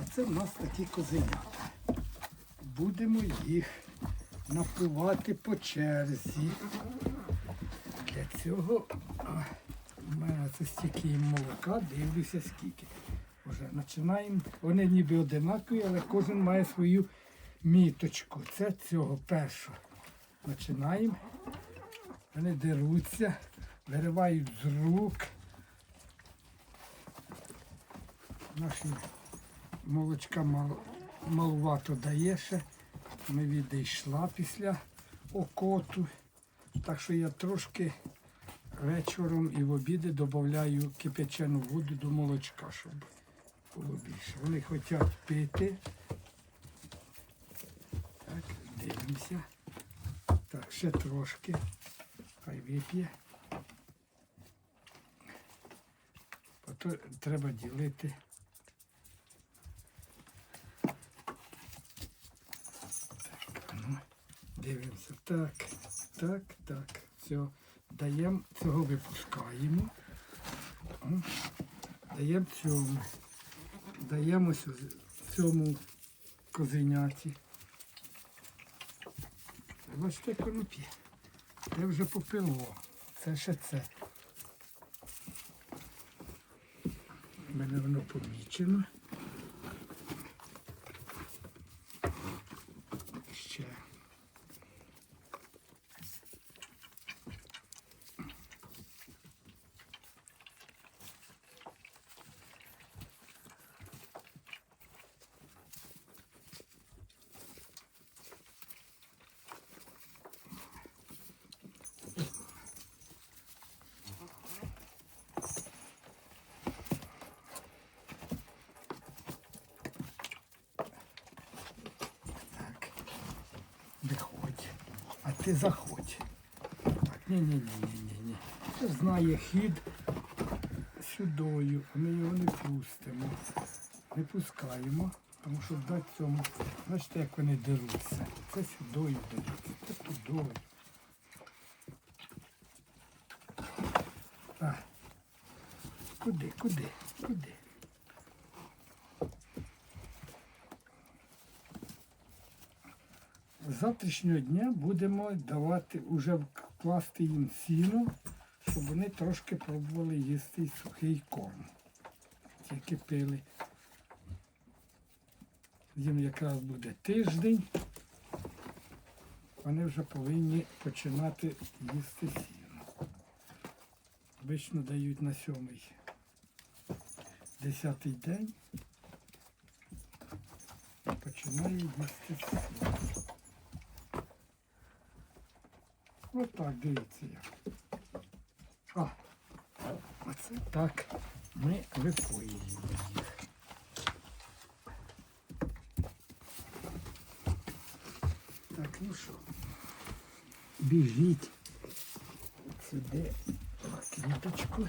Оце в нас такі козенята. Будемо їх напувати по черзі. Для цього у мене це стільки молока, дивлюся скільки. Вже починаємо. Вони ніби одинакові, але кожен має свою міточку. Це цього першого. Починаємо. Вони деруться, виривають з рук. Наші молочка мало, малувато дає ще. Ми відійшла після окоту. Так що я трошки вечором і в обіди додаю кипячену воду до молочка, щоб було більше. Вони хочуть пити. Так, дивимося. Так, ще трошки. Хай вип'є. Потім треба ділити. Так, ну, дивимося. Так, так, так. Все. Даємо, цього випускаємо. Даємо цьому. Даємо цьому козеняті. Бачите, воно. Це вже попило. Це ще це. У мене воно помічено. Ще. Так. Виходь. А ти заходь. Так, ні, ні, ні, ні, ні, ні. Це ж знає хід сюдою, а ми його не пустимо. Не пускаємо, тому що дати цьому. Бачите, як вони деруться. Це сюдою деруться, це тудою. Куди, куди, куди? З завтрашнього дня будемо давати, уже класти їм сіно, щоб вони трошки пробували їсти сухий корм. Тільки пили. Їм якраз буде тиждень. Вони вже повинні починати їсти сіно. Обично дають на сьомий, десятий день. Починає їсти сіно. Ось дивіться як. А, оце так ми випоїмо їх. Так, ну що, біжіть сюди на квіточку.